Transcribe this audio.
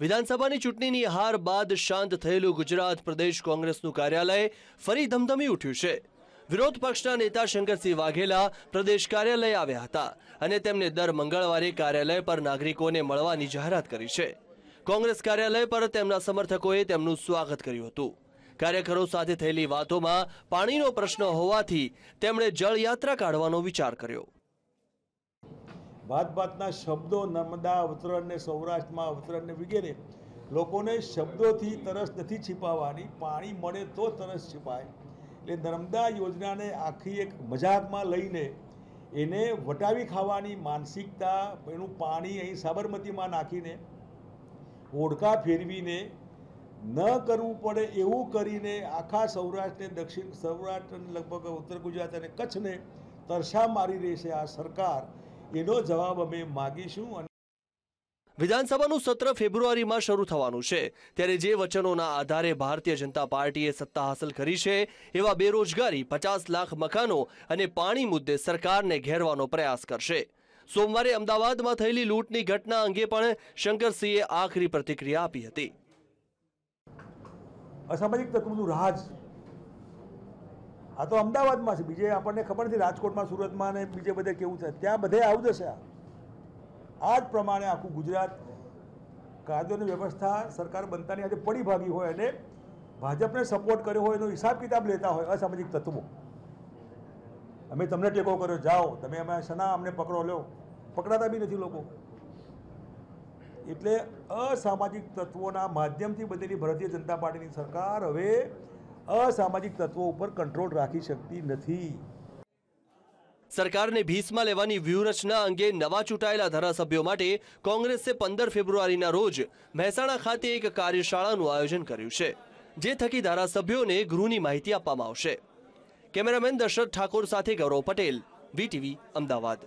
વિધાનસભાની ચૂંટણીની હાર બાદ શાંત થયેલું ગુજરાત પ્રદેશ કોંગ્રેસનું કાર્યાલય ફરી ધમધમી ઉઠ્યું છે. વિરોધ પક્ષના નેતા શંકરસિંહ વાઘેલા પ્રદેશ કાર્યાલય આવ્યા હતા અને તેમને દર મંગળવારે કાર્યાલય પર નાગરિકોને મળવાની જાહેરાત કરી છે. કોંગ્રેસ કાર્યાલય પર તેમના સમર્થકોએ તેમનું સ્વાગત કર્યું હતું. કાર્યકરો સાથે થયેલી વાતોમાં પાણીનો પ્રશ્ન હોવાથી તેમણે જળયાત્રા કાઢવાનો વિચાર કર્યો. ભાત ભાતના શબ્દો નર્મદા અવતરણ ને સૌરાષ્ટ્રમાં અવતરણ ને વગેરે લોકોને શબ્દોથી તરસ નથી છીપાવવાની પાણી મળે તો તરસ છીપાય. એટલે નર્મદા યોજનાને આખી એક મજાકમાં લઈને એને વટાવી ખાવાની માનસિકતા, એનું પાણી અહીં સાબરમતીમાં નાખીને ઓડકા ફેરવીને ન કરવું પડે એવું કરીને આખા સૌરાષ્ટ્રને દક્ષિણ સૌરાષ્ટ્ર લગભગ ઉત્તર ગુજરાત અને કચ્છને તરસા મારી રહી છે આ સરકાર. એનો જવાબ અમે માગીશું અને વિધાનસભાનું સત્ર ફેબ્રુઆરીમાં શરૂ થવાનું છે. ત્યારે જે વચનોના આધારે ભારતીય જનતા પાર્ટીએ સત્તા હાંસલ કરી છે એવા બેરોજગારી પચાસ લાખ મકાનો અને પાણી મુદ્દે સરકારને ઘેરવાનો પ્રયાસ કરશે. સોમવારે અમદાવાદમાં થયેલી લૂંટની ઘટના અંગે પણ શંકરસિંહે આખરી પ્રતિક્રિયા આપી હતી. અસામાજિક તત્વોનું રાજ આ તો અમદાવાદમાં છે. બીજે આપણને ખબર નથી રાજકોટમાં, સુરતમાં ને બીજે બધે કેવું છે. ત્યાં બધે આવું જશે આ. જ પ્રમાણે આખું ગુજરાત કાયદોની વ્યવસ્થા સરકાર બનતાની આજે પડી ભાગી હોય અને ભાજપને સપોર્ટ કર્યો હોય એનો હિસાબ કિતાબ લેતા હોય, અસામાજિક તત્વો. અમે તમને ટેકો કર્યો, જાઓ. તમે અમે શના અમને પકડો લો પકડાતા બી નથી લોકો. એટલે અસામાજિક તત્વોના માધ્યમથી બનેલી ભારતીય જનતા પાર્ટીની સરકાર હવે અસામાજિક તત્વો ઉપર કંટ્રોલ રાખી શકતી નથી. સરકારને ભીસમાં લેવાની વ્યૂહરચના અંગે નવા ચૂંટાયેલા ધારાસભ્યો માટે કોંગ્રેસે પંદર ફેબ્રુઆરીના રોજ મહેસાણા ખાતે એક કાર્યશાળાનું આયોજન કર્યું છે, જે થકી ધારાસભ્યોને ગૃહની માહિતી આપવામાં આવશે. કેમેરામેન દશરથ ઠાકોર સાથે ગૌરવ પટેલ, વીટીવી, અમદાવાદ.